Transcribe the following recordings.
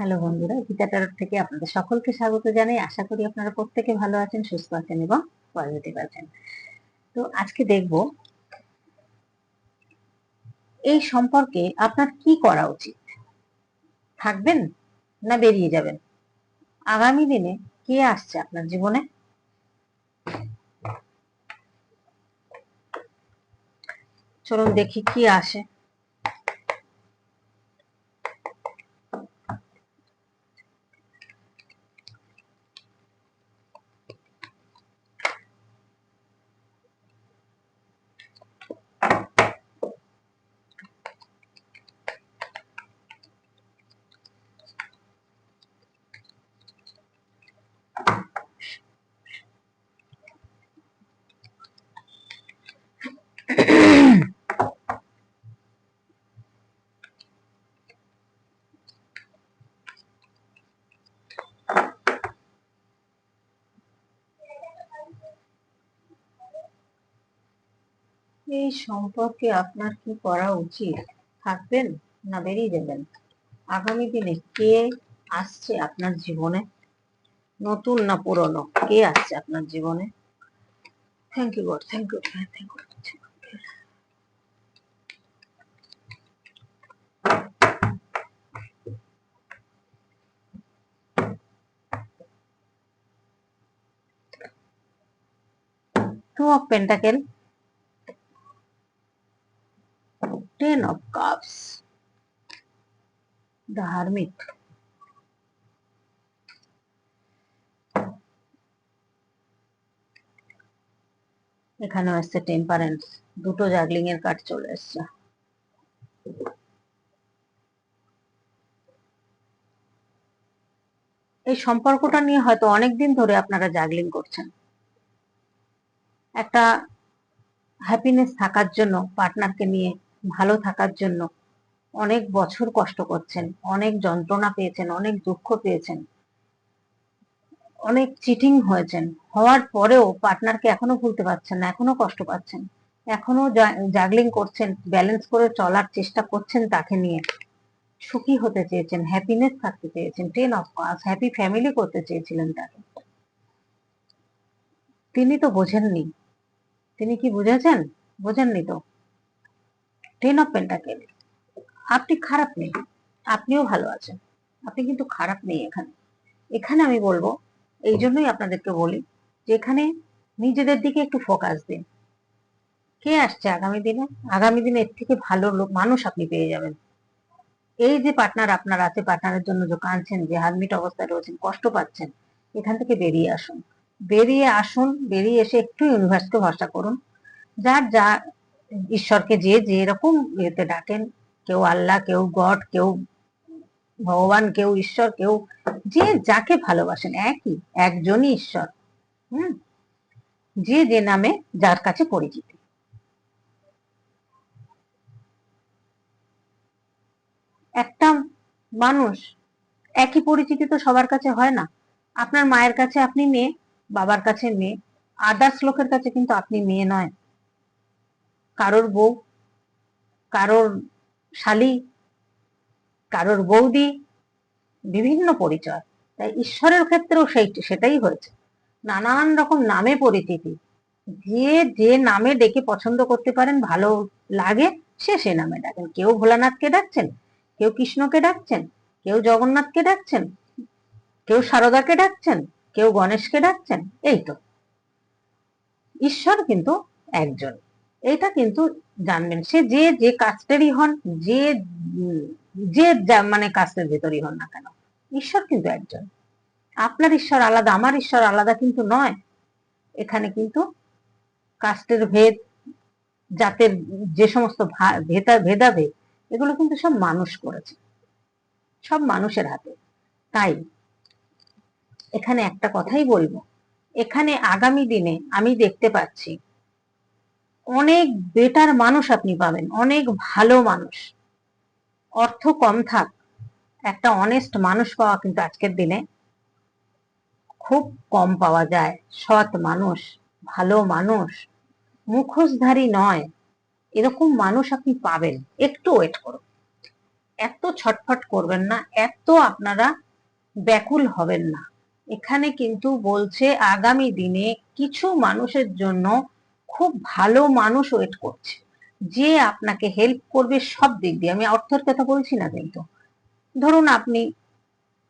Hello বন্ধুরা, গীতা টারট থেকে আপনাদের সকলকে স্বাগত জানাই। আশা করি আপনারা প্রত্যেকে ভালো আছেন, সুস্থ আছেন এবং পজিটিভ আছেন। তো আজকে দেখব, এই সম্পর্কে আপনার কি করা উচিত? থাকবেন না বেরিয়ে যাবেন? আগামী দিনে কে আসছে আপনার জীবনে? চলুন দেখি কি আসে। এই সম্পর্কে আপনার কি করা উচিত? থাকবেন না বেরিয়ে যাবেন। আগামী দিনে কে আসছে আপনার জীবনে? নতুন না পুরনো? কে আসছে আপনার জীবনে? Thank you God thank you thank you Two of Ten of Cups, the Hermit. এখানেও এসছে টেম্পারেন্স দুটো জাগলিং এর কার্ড চলে এসছে। এই সম্পর্কটা নিয়ে হয়তো অনেকদিন ধরে আপনারা জাগলিং করছেন। একটা হ্যাপিনেস থাকার জন্য পার্টনারকে নিয়ে ভালো থাকার জন্য অনেক বছর কষ্ট করছেন, অনেক যন্ত্রণা পেয়েছেন, অনেক দুঃখ পেয়েছেন, অনেক চিটিং হয়েছেন। হওয়ার পরেও পার্টনারকে এখনও ভুলতে পারছেন না, এখনও কষ্ট পাচ্ছেন, এখনও জাগলিং করছেন ব্যালেন্স করে চলার চেষ্টা করছেন তাকে নিয়ে। সুখী হতে চেয়েছেন হ্যাপিনেস থাকতে চেয়েছেন ten of pass happy family করতে চেয়েছিলেন তাকে। তিনি তো বোঝেননি। তিনি কি বুঝেছেন? বোঝেননি তো। টেন অফ পেন্টাকেল আপনি খারাপ নেই, আপনিও ভালো আছেন, আপনি কিন্তু খারাপ নেই এখানে। এখানে আমি বলব, এই জন্যই আপনাদেরকে বলি যে এখানে নিজেদের দিকে একটু ফোকাস দিন। কে আসছে আগামী দিনে? আগামী দিনে এর থেকে ভালো লোক, মানুষ আপনি পেয়ে যাবেন। এই যে পার্টনার আপনার আছে পার্টনারের জন্য যে কাঁদছেন, যে হারমিট অবস্থায় রয়েছেন, কষ্ট পাচ্ছেন, এখান থেকে বেরিয়ে আসুন। বেরিয়ে আসুন, বেরিয়ে এসে একটু ইউনিভার্সকে ভরসা করুন। যার যা ঈশ্বরকে যে যে এরকম ইয়েতে ডাকেন, কেউ আল্লাহ, কেউ গড, কেউ ভগবান, কেউ ঈশ্বর, কেউ যে যাকে ভালোবাসেন, একই, একজনই ঈশ্বর, হুম? যে যে নামে যার কাছে পরিচিতি। একটা মানুষ একই পরিচিতি তো সবার কাছে হয় না। আপনার মায়ের কাছে আপনি মেয়ে, বাবার কাছে মেয়ে আদার্স লোকের কাছে কিন্তু আপনি মেয়ে নয়। কারোর বউ, কারোর শালি, কারোর বৌদি, বিভিন্ন পরিচয়। তাই ঈশ্বরের ক্ষেত্রেও সেই, সেটাই হয়েছে। নানান রকম নামে পরিচিতি। যে যে নামে ডেকে পছন্দ করতে পারেন, ভালো লাগে, সে সে নামে ডাকেন। কেউ ভোলানাথকে ডাকছেন, কেউ কৃষ্ণকে ডাকছেন, কেউ জগন্নাথকে ডাকছেন, কেউ সারদাকে ডাকছেন, কেউ গণেশকে ডাকছেন, এই তো। ঈশ্বর কিন্তু একজন। এটা কিন্তু জানবেন। সে যে যে কাস্টেরই হন, যে যে মানে কাস্টের ভেতরই হন না কেন, ঈশ্বর কিন্তু একজন। আপনার ঈশ্বর আলাদা, আমার ঈশ্বর আলাদা কিন্তু নয়। এখানে কিন্তু কাস্টের ভেদ, জাতের যে সমস্ত ভেদা, ভেদাভেদ, এগুলো কিন্তু সব মানুষ করেছে। সব মানুষের হাতে। তাই এখানে একটা কথাই বলব। এখানে আগামী দিনে আমি দেখতে পাচ্ছি অনেক বেটার মানুষ আপনি পাবেন, অনেক ভালো মানুষ। অর্থ কম থাক, একটা অনেস্ট মানুষ পাওয়া কিন্তু আজকের দিনে খুব কম পাওয়া যায়। সৎ মানুষ, ভালো মানুষ, মুখোশধারী নয়, এরকম মানুষ আপনি পাবেন। একটু ওয়েট করুন। এত ছটফট করবেন না, এত আপনারা ব্যাকুল হবেন না। এখানে কিন্তু বলছে আগামী দিনে কিছু মানুষের জন্য খুব ভালো মানুষ ওয়েট করছে। যে আপনাকে হেল্প করবে সব দিক দিয়ে। আমি অর্থের কথা বলছি না কিন্তু। ধরুন আপনি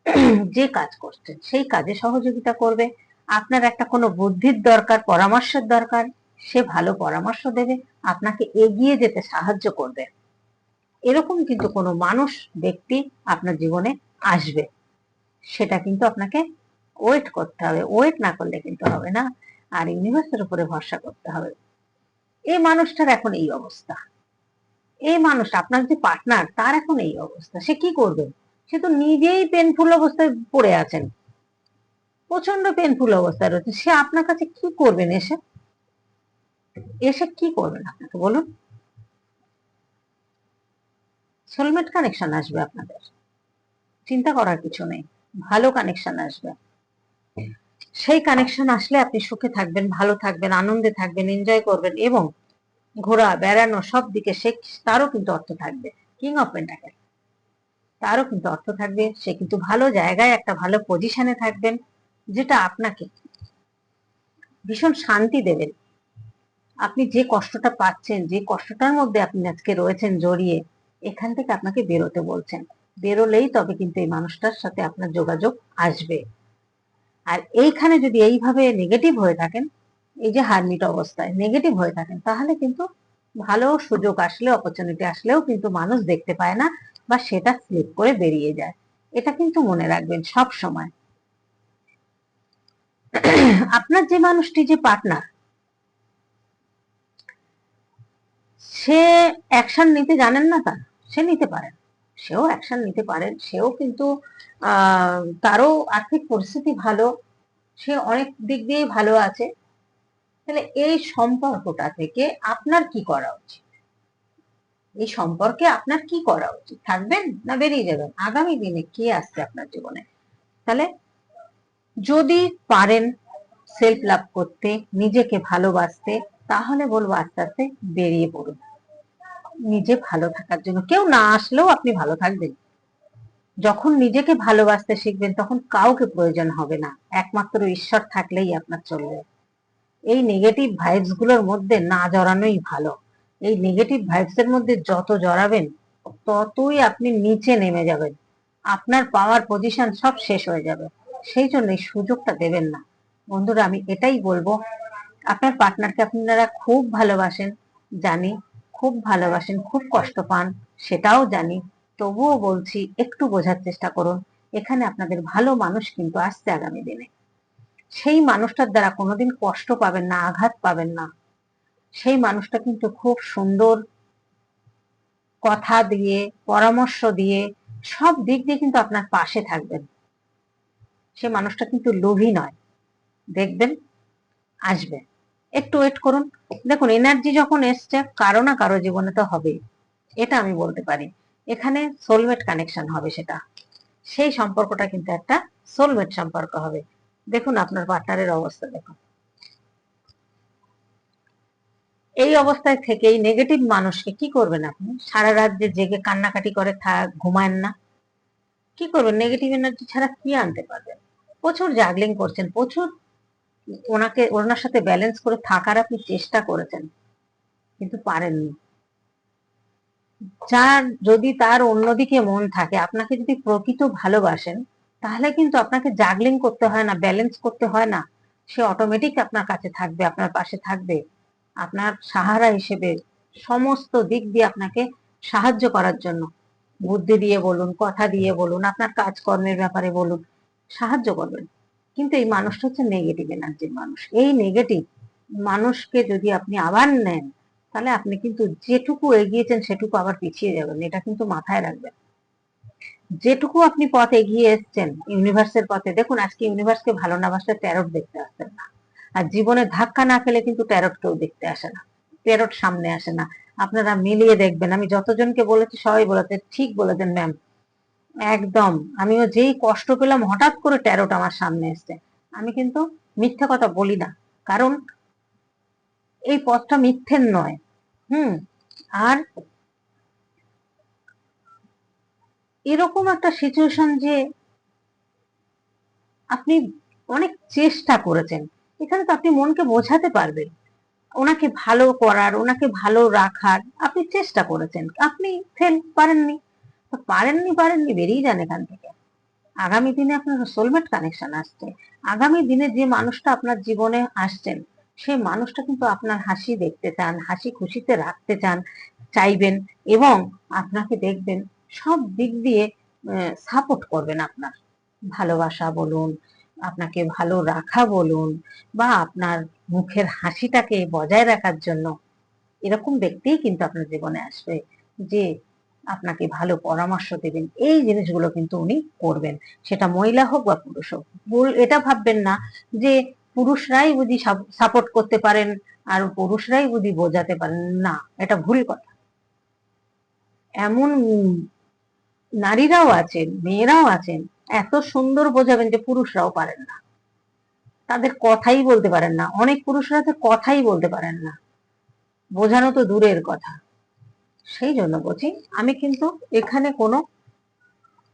যে কাজ করছেন, সেই কাজে সহযোগিতা করবে। আপনার একটা কোনো বুদ্ধির দরকার, পরামর্শের দরকার, সে ভালো পরামর্শ দেবে, আপনাকে এগিয়ে যেতে সাহায্য করবে। এরকম কিন্তু কোনো মানুষ, ব্যক্তি আপনার জীবনে আসবে। সেটা কিন্তু আপনাকে ওয়েট করতে হবে। ওয়েট না করলে কিন্তু হবে না। আর ইউনিভার্সের উপরে ভরসা করতে হবে। এই মানুষটার এখন এই অবস্থা। এই মানুষ, আপনার যে পার্টনার তার এখন এই অবস্থা। সে কি করবে? সে তো নিজেই পেনফুল অবস্থায় পড়ে আছেন। প্রচণ্ড পেনফুল অবস্থায় রয়েছে। সে আপনার কাছে কি করবেন এসে? এসে কি করবেন আপনাকে বলুন? সোলমেট কানেকশন আসবে আপনাদের। চিন্তা করার কিছু নেই। ভালো কানেকশন আসবে। সেই কানেকশন আসলে আপনি সুখে থাকবেন, ভালো থাকবেন, আনন্দে থাকবেন এনজয় করবেন এবং ঘোরা, বেড়ানো সব দিকে সে তারও কিন্তু অর্থ থাকবে। কিং অফ পেন্টাকেল তারও কিন্তু অর্থ থাকবে। সে কিন্তু ভালো জায়গায় একটা ভালো পজিশনে থাকবেন, যেটা আপনাকে ভীষণ শান্তি দেবেন আপনি যে কষ্টটা পাচ্ছেন, যে কষ্টটার মধ্যে আপনি আজকে রয়েছেন জড়িয়ে, এখান থেকে আপনাকে বেরোতে বলছেন। বেরোলেই তবে কিন্তু এই মানুষটার সাথে আপনার যোগাযোগ আসবে। আর এইখানে যদি এইভাবে নেগেটিভ হয়ে থাকেন, এই যে হারমিট অবস্থায় নেগেটিভ হয়ে থাকেন, তাহলে কিন্তু ভালো সুযোগ আসলে অপরচুনিটি আসলেও কিন্তু মানুষ দেখতে পায় না বা সেটা স্লিপ করে বেরিয়ে যায়। এটা কিন্তু মনে রাখবেন সব সময়। আপনার যে মানুষটি, যে পার্টনার সে অ্যাকশন নিতে জানেন না তা? সে নিতে পারেন সেও অ্যাকশন নিতে পারেন, সেও কিন্তু তারও আর্থিক পরিস্থিতি ভালো, সে অনেক দিক দিয়ে ভালো আছে। তাহলে এই সম্পর্কটা থেকে আপনার কি করা উচিত? এই সম্পর্কে আপনার কি করা উচিত? থাকবেন না বেরিয়ে যাবেন? আগামী দিনে কি আসছে আপনার জীবনে? তাহলে যদি পারেন সেলফ লাভ করতে, নিজেকে ভালোবাসতে, তাহলে বলব আস্তে আস্তে বেরিয়ে পড়ুন। নিজে ভালো থাকার জন্য। কেউ না আসলেও আপনি ভালো থাকবেন। যখন নিজেকে ভালোবাসতে শিখবেন, তখন কাউকে প্রয়োজন হবে না। একমাত্র ঈশ্বর থাকলেই আপনার চলবে। এই নেগেটিভ ভাইবসগুলোর মধ্যে না জড়ানোই ভালো। এই নেগেটিভ ভাইবস এর মধ্যে যত জড়াবেন, ততই আপনি নিচে নেমে যাবেন। আপনার পাওয়ার পজিশন সব শেষ হয়ে যাবে। সেই জন্য এই সুযোগটা দেবেন না। বন্ধুরা, আমি এটাই বলব। আপনার পার্টনারকে আপনারা খুব ভালোবাসেন, জানি। খুব ভালোবাসেন, খুব কষ্ট পান, সেটাও জানি। তবুও বলছি, একটু বোঝার চেষ্টা করুন। এখানে আপনাদের ভালো মানুষ কিন্তু আসছে আগামী দিনে। সেই মানুষটার দ্বারা কোনোদিন কষ্ট পাবেন না, আঘাত পাবেন না। সেই মানুষটা কিন্তু খুব সুন্দর কথা দিয়ে, পরামর্শ দিয়ে, সব দিক দিয়ে কিন্তু আপনার পাশে থাকবেন। সে মানুষটা কিন্তু লোভী নয়। দেখবেন আসবে একটু ওয়েট করুন। দেখুন এনার্জি যখন এসছে, কারও না কারও জীবনে তো হবে এটা আমি বলতে পারি। এখানে সোলমেট কানেকশন হবে সেটা। সেই সম্পর্কটা কিন্তু একটা সোলমেট সম্পর্ক হবে। দেখুন, আপনার পার্টনারের অবস্থা দেখুন। এই অবস্থায় থেকেই নেগেটিভ মানুষকে কি করবেন আপনি? সারা রাত যে জেগে কান্নাকাটি করে থাক ঘুমায়েন না। কি করবেন? নেগেটিভ এনার্জি ছাড়া কি আনতে পারবেন? প্রচুর জাগলিং করছেন, প্রচুর ওনাকে, ওনার সাথে ব্যালেন্স করে থাকার আপনি চেষ্টা করেছেন, কিন্তু পারেননি। যার, যদি তার অন্যদিকে মন থাকে, আপনাকে যদি প্রকৃত ভালোবাসেন, তাহলে কিন্তু আপনাকে জাগলিং করতে হয় না ব্যালেন্স করতে হয় না। সে অটোমেটিক আপনার কাছে থাকবে, আপনার পাশে থাকবে। আপনার সাহারা হিসেবে সমস্ত দিক দিয়ে আপনাকে সাহায্য করার জন্য। বুদ্ধি দিয়ে বলুন, কথা দিয়ে বলুন, আপনার কাজকর্মের ব্যাপারে বলুন, সাহায্য করবেন। কিন্তু এই মানুষটা হচ্ছে নেগেটিভ এনার্জির মানুষ। এই নেগেটিভ মানুষকে যদি আপনি আবার নেন, তাহলে আপনি কিন্তু যেটুকু এগিয়েছেন সেটুকু আবার পিছিয়ে যাবেন। এটা কিন্তু মাথায় রাখবেন। যেটুকু আপনি পথ এগিয়ে এসছেন ইউনিভার্সের পথে, দেখুন আজকে ইউনিভার্সকে ভালো না বাসলে ট্যারট দেখতে আসছেন না। আর জীবনে ধাক্কা না খেলে কিন্তু ট্যারট কেউ দেখতে আসে না। ট্যারট সামনে আসে না। আপনারা মিলিয়ে দেখবেন। আমি যতজনকে বলেছি সবাই বলেছে, ঠিক বলেছেন ম্যাম একদম। আমিও যেই কষ্ট পেলাম, হঠাৎ করে ট্যারোট আমার সামনে এসছে। আমি কিন্তু মিথ্যা কথা বলি না। কারণ এই পথটা মিথ্যের নয়। হুম? আর এরকম একটা সিচুয়েশন যে আপনি অনেক চেষ্টা করেছেন। এখানে তো আপনি মনকে বোঝাতে পারবেন। ওনাকে ভালো করার, ওনাকে ভালো রাখার আপনি চেষ্টা করেছেন। আপনি ফেল পারেননি পারেননি পারেননি, বেরিয়ে যান এখান থেকে। আগামী দিনে আপনার সোলমেট কানেকশন আসছে। আগামী দিনে যে মানুষটা আপনার জীবনে আসছেন, সেই মানুষটা কিন্তু আপনার হাসি দেখতে চান, হাসি খুশিতে রাখতে চান, চাইবেন এবং আপনাকে দেখবেন সব দিক দিয়ে সাপোর্ট করবেন আপনার। ভালোবাসা বলুন, আপনাকে ভালো রাখা বলুন বা আপনার মুখের হাসিটাকে বজায় রাখার জন্য এরকম ব্যক্তিই কিন্তু আপনার জীবনে আসবে যে আপনাকে ভালো পরামর্শ দেবেন। এই জিনিসগুলো কিন্তু উনি করবেন। সেটা মহিলা হোক বা পুরুষ হোক। ভুল এটা ভাববেন না যে পুরুষরাই বুঝি সাপোর্ট করতে পারেন আর পুরুষরাই বুঝি বোঝাতে পারেন। না, এটা ভুল কথা। এমন নারীরাও আছেন, মেয়েরাও আছেন, এত সুন্দর বোঝাবেন যে পুরুষরাও পারেন না। তাদের কথাই বলতে পারেন না। অনেক পুরুষরা তো কথাই বলতে পারেন না। বোঝানো তো দূরের কথা। সেই জন্য বলছি, আমি কিন্তু এখানে কোনো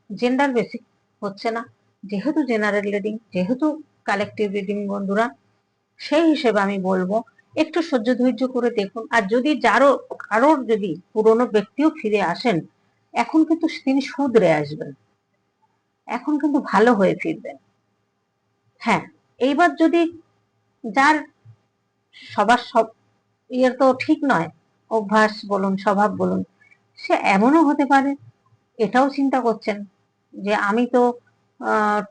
জেন্ডার বেসিক হচ্ছে না। যেহেতু জেনারেল রিডিং যেহেতু কালেকটিভ রিডিং বন্ধুরা, সেই হিসেবে আমি বলব, একটু সহ্য ধৈর্য করে দেখুন। আর যদি যারও কারোর যদি পুরনো ব্যক্তিও ফিরে আসেন, এখন কিন্তু তিনি শুধরে আসবেন। এখন কিন্তু ভালো হয়ে ফিরবেন। হ্যাঁ এইবার যদি যার সবার সব ইয়ের তো ঠিক নয় অভ্যাস বলুন, স্বভাব বলুন, সে এমনও হতে পারে, এটাও চিন্তা করছেন যে আমি তো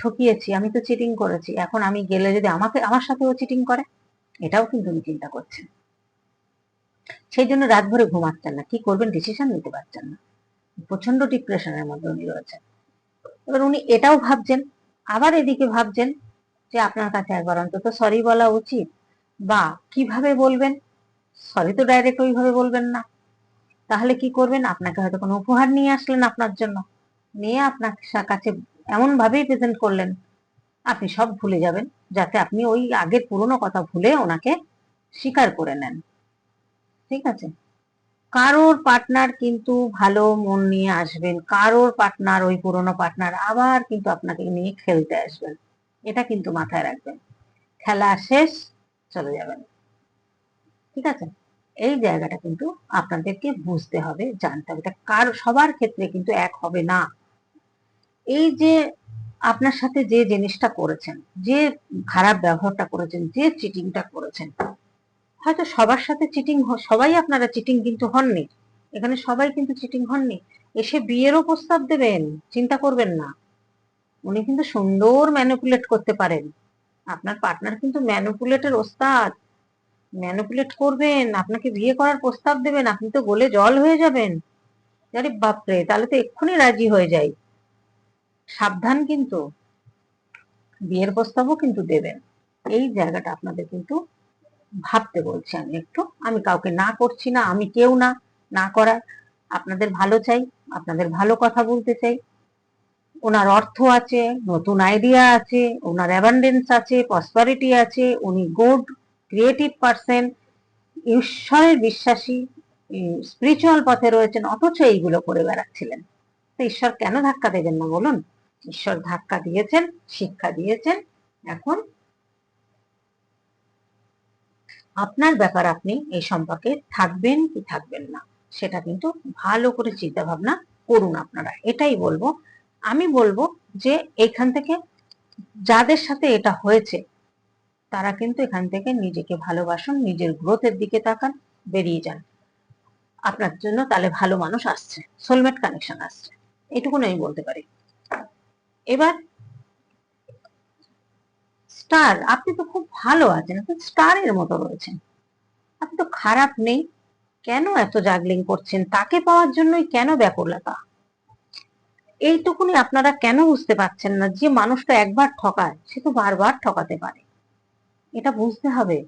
ঠকিয়েছি, আমি তো চিটিং করেছি, এখন আমি গেলে যদি আমাকে, আমার সাথেও চিটিং করে, এটাও কিন্তু উনি চিন্তা করছেন। সেই জন্য রাত ভরে ঘুমাচ্ছেন না, কি করবেন ডিসিশন নিতে পারছেন না। প্রচণ্ড ডিপ্রেশনের মধ্যে উনি রয়েছেন। এবার উনি এটাও ভাবছেন, আবার এদিকে ভাবছেন যে আপনার কাছে একবার অন্তত সরি বলা উচিত, বা কীভাবে বলবেন সরি তো ডাইরেক্ট ওইভাবে বলবেন না। তাহলে কি করবেন? আপনাকে হয়তো কোনো উপহার নিয়ে আসলেন আপনার জন্য। নিয়ে আপনার কাছে এমন ভাবেই প্রেজেন্ট করলেন। আপনি সব ভুলে যাবেন, যাতে আপনি ওই আগের পুরনো কথা ভুলে ওনাকে স্বীকার করে নেন। ঠিক আছে? কারোর পার্টনার কিন্তু ভালো মন নিয়ে আসবেন, কারোর পার্টনার ওই পুরনো পার্টনার আবার কিন্তু আপনাকে নিয়ে খেলতে আসবেন। এটা কিন্তু মাথায় রাখবেন। খেলা শেষ, চলে যাবেন। ঠিক আছে? এই জায়গাটা কিন্তু আপনাদেরকে বুঝতে হবে, জানতে হবে। কার, সবার ক্ষেত্রে কিন্তু এক হবে না। এই যে আপনার সাথে যে জিনিসটা করেছেন, যে খারাপ ব্যবহারটা করেছেন, যে চিটিংটা করেছেন, হয়তো সবার সাথে চিটিং সবাই আপনারা চিটিং কিন্তু হননি। এখানে সবাই কিন্তু চিটিং হননি। এসে বিয়েরও প্রস্তাব দেবেন, চিন্তা করবেন না। উনি কিন্তু সুন্দর ম্যানুপুলেট করতে পারেন। আপনার পার্টনার কিন্তু ম্যানুপুলেটের ওস্তাদ। ম্যানুপুলেট করবেন, আপনাকে বিয়ে করার প্রস্তাব দেবেন, আপনি তো গলে জল হয়ে যাবেন। আরে বাপরে, তাহলে তো এক্ষুনি রাজি হয়ে যাই। সাবধান কিন্তু। বিয়ের প্রস্তাবও কিন্তু দেবেন। এই জায়গাটা আপনাদের কিন্তু ভাবতে বলছি আমি একটু। আমি কাউকে না করছি না, আমি কেউ না না করার। আপনাদের ভালো চাই, আপনাদের ভালো কথা বলতে চাই। ওনার অর্থ আছে, নতুন আইডিয়া আছে, ওনার অ্যাবান্ডেন্স আছে প্রসপারিটি আছে, উনি গুড ক্রিয়েটিভ পার্সন ঈশ্বরের বিশ্বাসী স্পিরিচুয়াল পথে রয়েছেন, অথচ এইগুলো করে বেড়াচ্ছিলেন। তো ঈশ্বর কেন ধাক্কা দেবেন না বলুন? ঈশ্বর ধাক্কা দিয়েছেন, শিক্ষা দিয়েছেন, এখন আপনার ব্যাপার আপনি এই সম্পর্কে থাকবেন কি থাকবেন না, সেটা কিন্তু ভালো করে চিন্তা ভাবনা করুন আপনারা। এটাই বলব। আমি বলব যে এখান থেকে যাদের সাথে এটা হয়েছে তারা কিন্তু এখান থেকে নিজেকে ভালোবাসুন, নিজের গ্রোথের দিকে তাকান, বেরিয়ে যান। আপনার জন্য তাহলে ভালো মানুষ আসছে সোলমেট কানেকশন আসছে। এটুকুন আমি বলতে পারি। এবার স্টার আপনি তো খুব ভালো আছেন, আপনি স্টারের মতো রয়েছেন। আপনি তো খারাপ নেই, কেন এত জাগলিং করছেন? তাকে পাওয়ার জন্যই কেন ব্যাকুলতা? এইটুকুনি আপনারা কেন বুঝতে পারছেন না যে মানুষটা একবার ঠকায়, সে তো বারবার ঠকাতে পারে। এটা বুঝতে হবে।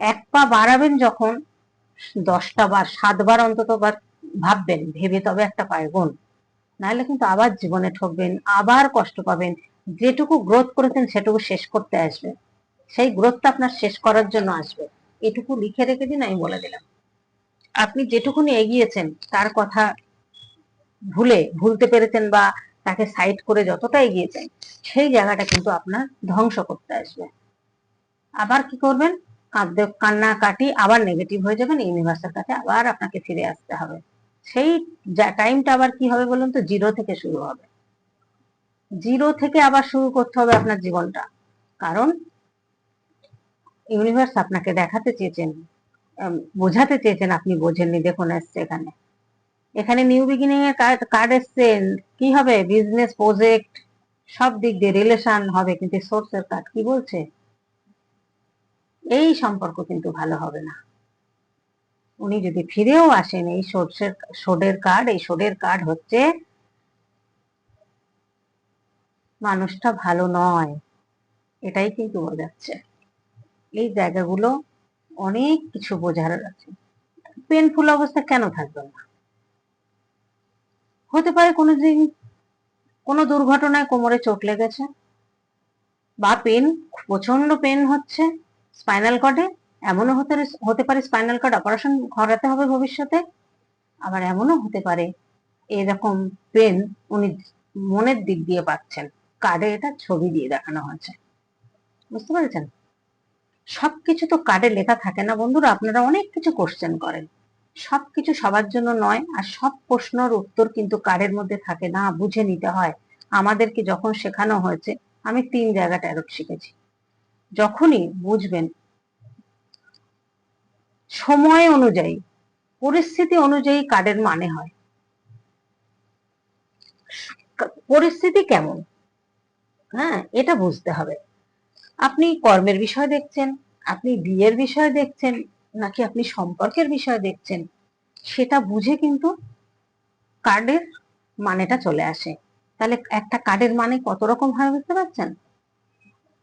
এক পা বাড়াবেন যখন দশটা বার সাতবার অন্তত বার ভাববেন, ভেবে তবে একটা পায়ে নাহলে কিন্তু আবার জীবনে ঠকবেন, আবার কষ্ট পাবেন। যেটুকু গ্রোথ করেছেন সেটুকু শেষ করতে আসবে। সেই গ্রোথটা আপনার শেষ করার জন্য আসবে। এটুকু লিখে রেখে দিন, আমি বলে দিলাম। আপনি যেটুকুনি এগিয়েছেন, তার কথা ভুলে, ভুলতে পেরেছেন বা তাকে সাইড করে যতটা এগিয়েছেন, সেই জায়গাটা কিন্তু আপনার ধ্বংস করতে আসবে। আবার কি করবেন? কাঁদতে কান্না কাটি আবার নেগেটিভ হয়ে যাবেন ইউনিভার্সের কাছে আবার আপনাকে ফিরে আসতে হবে। সেই টাইমটা আবার কি হবে বলুন তো? জিরো থেকে শুরু হবে। জিরো থেকে আবার শুরু করতে হবে আপনার জীবনটা। কারণ ইউনিভার্স আপনাকে দেখাতে চেয়েছেন বোঝাতে চেয়েছেন, আপনি বোঝেননি। দেখুন এসছে এখানে। এখানে নিউ বিগিনিং এর কার্ড এসছেন কি হবে? বিজনেস প্রজেক্ট সব দিক দিয়ে রিলেশন হবে, কিন্তু সোর্সের কার্ড কি বলছে? এই সম্পর্ক কিন্তু ভালো হবে না। উনি যদি ফিরেও আসেন, এই সোর্সের সোডের কার্ড, এই সোডের কার্ড হচ্ছে মানুষটা ভালো নয়। এটাই কিন্তু বোঝাচ্ছে এই জায়গাগুলো অনেক কিছু বোঝার আছে। পেনফুল অবস্থা কেন থাকবে না? হতে পারে কোনো দিন কোনো দুর্ঘটনায় কোমরে চোট লেগেছে বা পেন প্রচণ্ড পেন হচ্ছে। স্পাইনাল কর্ডে এমনও হতে হতে পারে স্পাইনাল কর্ড অপারেশন করাতে হবে ভবিষ্যতে, আবার এমনও হতে পারে এরকম পেন উনি মনের দিক দিয়ে পাচ্ছেন। কার্ডে এটা ছবি দিয়ে দেখানো হয়েছে। বুঝতে পেরেছেন? সবকিছু তো কার্ডে লেখা থাকে না বন্ধুরা, আপনারা অনেক কিছু কোশ্চেন করেন। সবকিছু সবার জন্য নয়, আর সব প্রশ্নের উত্তর কিন্তু কার্ডের মধ্যে থাকে না, বুঝে নিতে হয়। আমাদেরকে যখন শেখানো হয়েছে, আমি তিন জায়গা ট্যারোট শিখেছি। যখনই বুঝবেন সময় অনুযায়ী, পরিস্থিতি অনুযায়ী কার্ডের মানে হয়? পরিস্থিতি কেমন? হ্যাঁ এটা বুঝতে হবে। আপনি কর্মের বিষয় দেখছেন, আপনি বিয়ের বিষয় দেখছেন, নাকি আপনি সম্পর্কের বিষয় দেখছেন, সেটা বুঝে কিন্তু কার্ডের মানেটা চলে আসে। তাহলে একটা কার্ডের মানে কত রকম হয় বুঝতে পারছেন?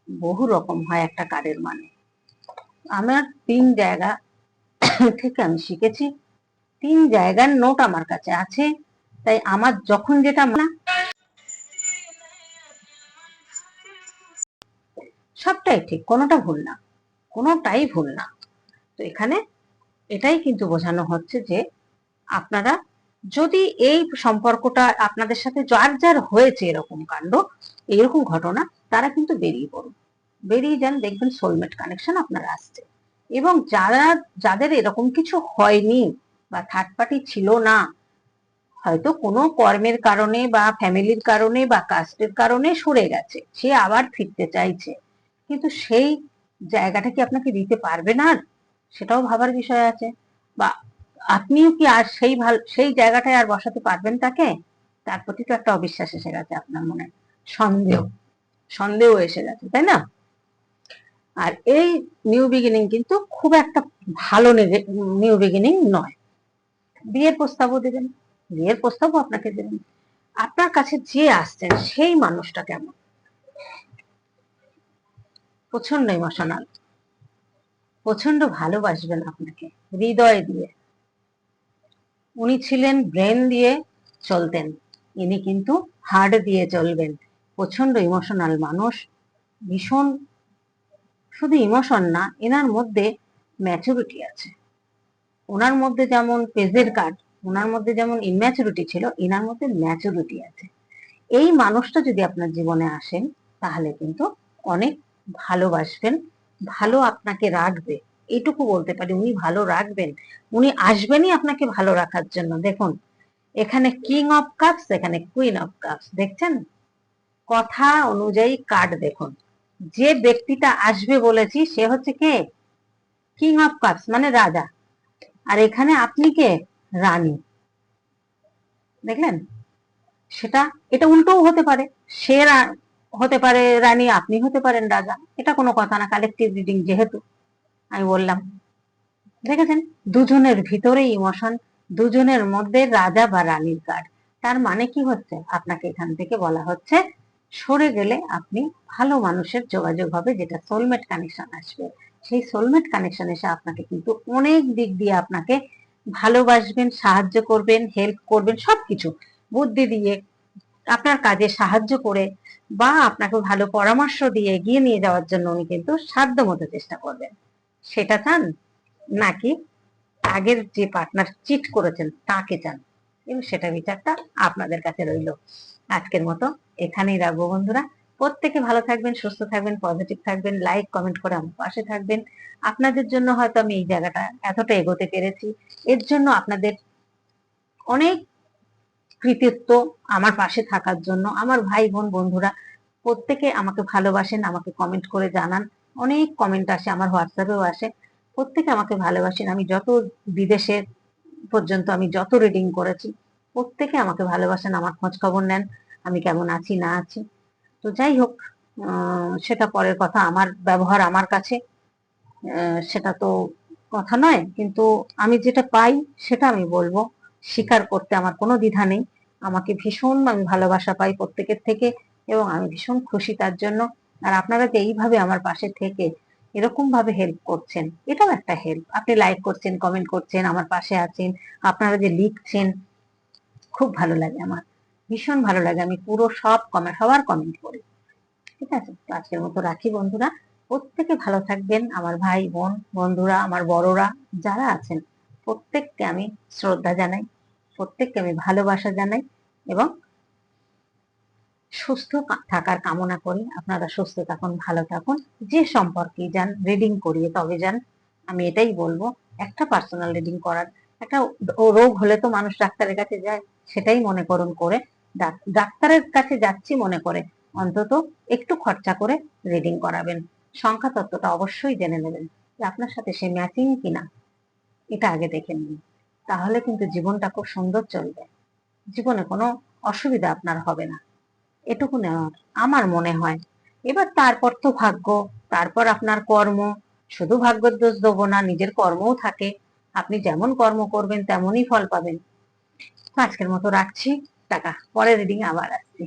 বহু রকম হয় একটা কার্ডের মানে। আমার তিন জায়গা থেকে আমি শিখেছি। তিন জায়গার নোট আমার কাছে আছে। তাই আমার যখন যেটা না সবটাই ঠিক, কোনোটা ভুল না, কোনোটাই ভুল না। তো এখানে এটাই কিন্তু বোঝানো হচ্ছে যে আপনারা যদি এই সম্পর্কটা আপনাদের সাথে যার যার হয়েছে এরকম কাণ্ড এরকম ঘটনা তারা কিন্তু বেরিয়ে পড়ুন। বেরিয়ে যান, দেখবেন সোলমেট কানেকশন আপনার আসছে। এবং যারা, যাদের এরকম কিছু হয়নি বা থার্ড পার্টি ছিল না, হয়তো কোনো কর্মের কারণে বা ফ্যামিলির কারণে বা কাস্টের কারণে সরে গেছে। সে আবার ফিরতে চাইছে। কিন্তু সেই জায়গাটা কি আপনাকে দিতে পারবে না? সেটাও ভাবার বিষয় আছে। বা আপনিও কি আর সেই ভালো, সেই জায়গাটায় আর বসাতে পারবেন তাকে? তার প্রতি তো একটা অবিশ্বাস এসে গেছে আপনার মনে। সন্দেহ। সন্দেহ এসে গেছে, তাই না? আর এই নিউ বিগিনিং কিন্তু খুব একটা ভালো নিউ বিগিনিং নয়। বিয়ের প্রস্তাবও দেবেন, বিয়ের প্রস্তাবও আপনাকে দেবেন। আপনার কাছে যে আসছেন, সেই মানুষটা কেমন? প্রচণ্ড ইমোশনাল প্রচণ্ড ভালোবাসবেন আপনাকে, হৃদয় দিয়ে। উনি ছিলেন ব্রেন দিয়ে চলতেন, ইনি কিন্তু হার্ট দিয়ে চলবেন। প্রচণ্ড ইমোশনাল মানুষ, ভীষণ, শুধু ইমোশন না, এনার মধ্যে ম্যাচুরিটি আছে। ওনার মধ্যে যেমন পেজের কার্ড ওনার মধ্যে যেমন ইম্যাচুরিটি ছিল, এনার মধ্যে ম্যাচুরিটি আছে। এই মানুষটা যদি আপনার জীবনে আসেন, তাহলে কিন্তু অনেক ভালোবাসবেন ভালো আপনাকে রাখবে। এটুকু বলতে পারি, উনি ভালো রাখবেন। উনি আসবেনই আপনাকে ভালো রাখার জন্য। দেখুন, এখানে কিং অফ কাপস এখানে কুইন অফ কাপস দেখছেন? কথা অনুযায়ী কার্ড দেখুন। যে ব্যক্তিটা আসবে বলেছি, সে হচ্ছে কে? কিং অফ কাপস মানে রাজা। আর এখানে আপনি কে? রানী। দেখলেন? সেটা, এটা উল্টোও হতে পারে। সে হতে পারে রানী, আপনি হতে পারেন রাজা। এটা কোনো কথা না কালেকটিভ রিডিং যেহেতু, আমি বললাম। দেখেছেন? দুজনের ভিতরে ইমোশন দুজনের মধ্যে রাজা বা রানীর কার্ড তার মানে কি হচ্ছে? আপনাকে এখান থেকে বলা হচ্ছে সরে গেলে আপনি ভালো মানুষের যোগাযোগ হবে, যেটা সোলমেট কানেকশন আসবে। সেই সোলমেট কানেকশন এসে আপনাকে কিন্তু অনেক দিক দিয়ে আপনাকে ভালোবাসবেন, সাহায্য করবেন হেল্প করবেন, সবকিছু। বুদ্ধি দিয়ে আপনার কাজে সাহায্য করে বা আপনাকে ভালো পরামর্শ দিয়ে এগিয়ে নিয়ে যাওয়ার জন্য উনি কিন্তু সাধ্য মতো চেষ্টা করবেন। সেটা চান নাকি আগের যে পার্টনার চিট করেছেন তাকে চান? এবং সেটা বিচারটা আপনাদের কাছে রইল। আজকের মতো এখানেই রাখব বন্ধুরা। প্রত্যেকে ভালো থাকবেন, সুস্থ থাকবেন পজিটিভ থাকবেন লাইক কমেন্ট করে আমার পাশে থাকবেন। আপনাদের জন্য হয়তো আমি এই জায়গাটা এতটা এগোতে পেরেছি। এর জন্য আপনাদের অনেক কৃতিত্ব আমার পাশে থাকার জন্য। আমার ভাই বোন বন্ধুরা, প্রত্যেকে আমাকে ভালোবাসেন, আমাকে কমেন্ট করে জানান। অনেক কমেন্ট আসে, আমার হোয়াটসঅ্যাপেও আসে। প্রত্যেকে আমাকে ভালোবাসেন। আমি যত বিদেশে পর্যন্ত আমি যত রিডিং করেছি, প্রত্যেকে আমাকে ভালোবাসেন, আমার খোঁজ খবর নেন। আমি কেমন আছি, না আছি। তো যাই হোক সেটা পরের কথা। আমার ব্যবহার আমার কাছে সেটা তো কথা নয়। কিন্তু আমি যেটা পাই, সেটা আমি বলব। স্বীকার করতে আমার কোনো দ্বিধা নেই। আমাকে ভীষণ আমি ভালোবাসা পাই প্রত্যেকের থেকে এবং আমি ভীষণ খুশি তার জন্য। আর আপনারা যে এইভাবে আমার পাশে থেকে এরকম ভাবে হেল্প করছেন, এটাও একটা হেল্প আপনি লাইক করছেন কমেন্ট করছেন, আমার পাশে আছেন, আপনারা যে লিখছেন, খুব ভালো লাগে আমার। ভীষণ ভালো লাগে। আমি পুরো সব কমেন্ট সবার কমেন্ট করি ঠিক আছে? তো আজকের মতো রাখি বন্ধুরা। প্রত্যেকে ভালো থাকবেন। আমার ভাই, বোন, বন্ধুরা, আমার বড়রা যারা আছেন, প্রত্যেককে আমি শ্রদ্ধা জানাই, প্রত্যেককে আমি ভালোবাসা জানাই এবং সুস্থ থাকার কামনা করি। আপনারা সুস্থ থাকুন, ভালো থাকুন। যে সম্পর্কে যান রিডিং করিয়ে তবে যান। আমি এটাই বলব, একটা পার্সোনাল রিডিং করার, একটা রোগ হলে তো মানুষ ডাক্তারের কাছে যায়, সেটাই মনে করুন করে। ডাক্তারের কাছে যাচ্ছি মনে করে। অন্তত একটু খরচা করে রিডিং করাবেন। সংখ্যা তত্ত্বটা অবশ্যই জেনে নেবেন যে আপনার সাথে সে ম্যাচিং কিনা। এটা আগে দেখে নিন। তাহলে কিন্তু জীবনটা খুব সুন্দর চলবে। জীবনে কোনো অসুবিধা আপনার হবে না। এটুকু নেওয়ার আমার মনে হয়। এবার তারপর তো ভাগ্য। তারপর আপনার কর্ম। শুধু ভাগ্যের দোষ দেবো না, নিজের কর্মও থাকে। আপনি যেমন কর্ম করবেন, তেমনই ফল পাবেন। আজকের মতো রাখছি। টাকা। পরের রিডিং আবার আসছি।